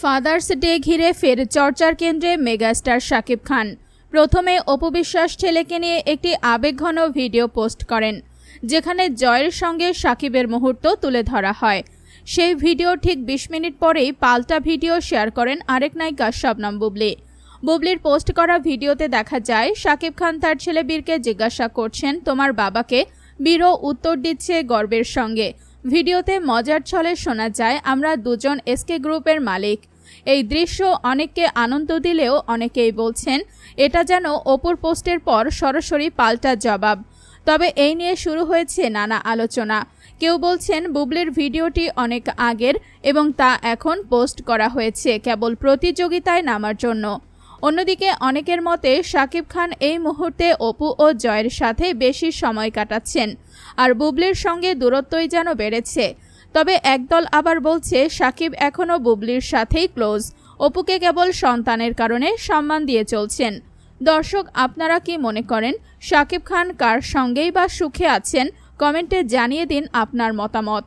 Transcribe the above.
Father's day ঘিরে ফের চর্চার কেন্দ্রে মেগাস্টার শাকিব খান। প্রথমে অপবিশ্বাস ছেলেকে নিয়ে একটি আবেগঘন ভিডিও পোস্ট করেন, যেখানে জয়ের সঙ্গে সাকিবের মুহূর্ত তুলে ধরা হয়। সেই ভিডিও ঠিক বিশ মিনিট পরেই পাল্টা ভিডিও শেয়ার করেন আরেক নায়িকা শবনম বুবলি। বুবলির পোস্ট করা ভিডিওতে দেখা যায়, শাকিব খান তার ছেলে বীরকে জিজ্ঞাসা করছেন, তোমার বাবাকে? বীরও উত্তর দিচ্ছে গর্বের সঙ্গে। ভিডিওতে মজার ছলে শোনা যায়, আমরা দুজন এসকে গ্রুপের মালিক। এই দৃশ্য অনেককে আনন্দ দিলেও অনেকেই বলছেন, এটা যেন অপুর পোস্টের পর সরাসরি পাল্টা জবাব। তবে এই নিয়ে শুরু হয়েছে নানা আলোচনা। কেউ বলছেন, বুবলির ভিডিওটি অনেক আগের এবং তা এখন পোস্ট করা হয়েছে কেবল প্রতিযোগিতায় নামার জন্য। অন্যদিকে অনেকের মতে শাকিব খান এই মুহূর্তে অপু ও জয়ের সাথে বেশি সময় কাটাচ্ছেন, আর বুবলির সঙ্গে দূরত্বই যেন বেড়েছে। তবে একদল আবার বলছে সাকিব এখনও বুবলির সাথেই ক্লোজ অপুকে কেবল সন্তানের কারণে সম্মান দিয়ে চলছেন। দর্শক, আপনারা কি মনে করেন, শাকিব খান কার সঙ্গেই বা সুখে আছেন? কমেন্টে জানিয়ে দিন আপনার মতামত।